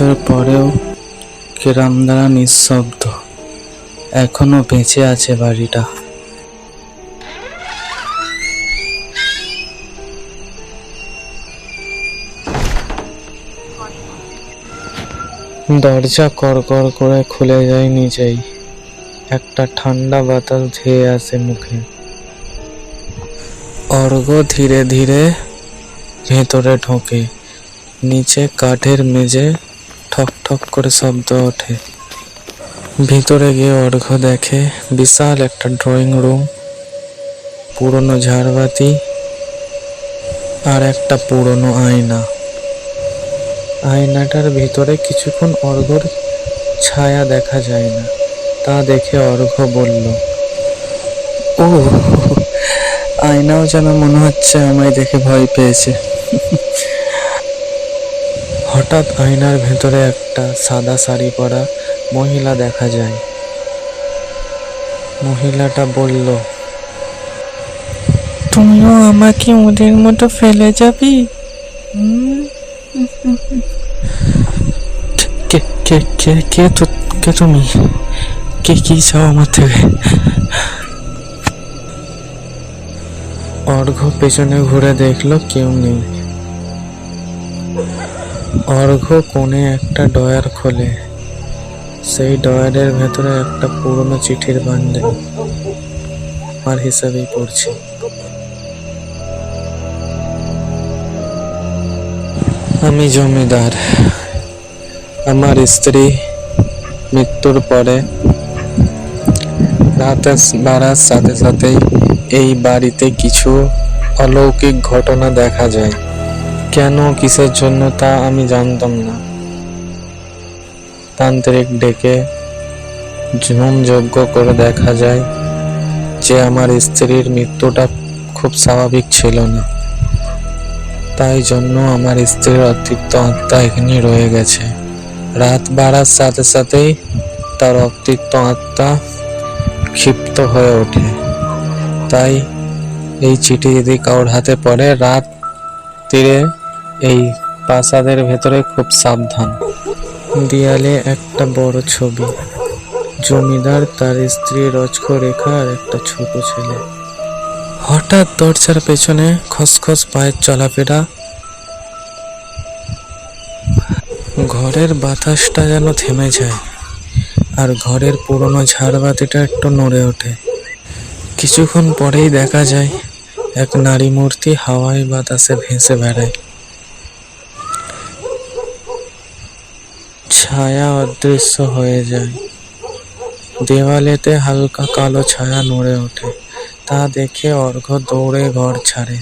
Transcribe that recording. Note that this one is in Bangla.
বছর পরেও কেরামদারা নিঃশব্দ। এখনও বেঁচে আছে বাড়িটা। দরজা করকর করে খুলে যায় নিজেই। একটা ঠান্ডা বাতাস ধেয়ে আসে মুখে। অর্ঘ ধীরে ধীরে ভেতরে ঢোকে। নিচে কাঠের মেঝে ঠক ঠক করে শব্দ ওঠে। ভিতরে গিয়ে অর্ঘ দেখে। বিশাল একটা ড্রয়িং রুম, পুরনো ঝাড়বাতি আর একটা পুরনো আয়না। আয়নাটার ভিতরে কিছুক্ষণ অর্ঘর ছায়া দেখা যায় না। তা দেখে অর্ঘ বলল ও আয়নাও যেন মনে হচ্ছে আমায় দেখে ভয় পেয়েছে। হঠাৎ আয়নার ভেতরে একটা সাদা শাড়ি পরা মহিলা দেখা যায়। মহিলাটা বলল, তুমিও আমাকে ওদের মতো ফেলে যাবি? কে কে কে কে কে তুমি? কে, কি চাও আমার থেকে অর্ঘ পেছনে ঘুরে দেখল কেউ নেই। অর্ঘ কোণে একটা ডয়ার খোলে। সেই ডয়ারের ভেতরে একটা পুরনো চিঠির বান্ডেল। আমার হিসাবেই পড়ছি। আমি জমিদার। আমার স্ত্রী মৃত্যুর পরে রাতে বাড়ার সাথে সাথেই এই বাড়িতে কিছু অলৌকিক ঘটনা দেখা যায়। কেন, কিসের জন্য তা আমি জানতাম না। তান্ত্রিক ডেকে ঝুম যজ্ঞ করে দেখা যায় যে আমার স্ত্রীর মৃত্যুটা খুব স্বাভাবিক ছিল না। তাই জন্য আমার স্ত্রীর অতিরিক্ত আত্মা এখানে রয়ে গেছে। রাত বাড়ার সাথে সাথেই তার অতিরিক্ত আত্মা ক্ষিপ্ত হয়ে ওঠে। তাই এই চিঠি যদি কারোর হাতে পড়ে, রাত তীরে এই প্রাসাদের ভেতরে খুব সাবধান। দেয়ালে একটা বড় ছবি। জমিদার তার স্ত্রী রজক রেখা আর একটা ছোট ছেলে। হঠাৎ দরজার পেছনে খসখস পায়ের চলাফেরা। ঘরের বাতাসটা যেন থেমে যায় আর ঘরের পুরনো ঝাড়বাতিটা একটু নড়ে ওঠে। কিছুক্ষণ পরেই দেখা যায়, এক নারী মূর্তি হাওয়ায় বাতাসে ভেসে বেড়ায়। ছায়া অদৃশ্য হয়ে যায়। দেওয়ালেতে হালকা কালো ছায়া নড়ে ওঠে। তা দেখে অর্ঘ্য দৌড়ে ঘর ছাড়ে।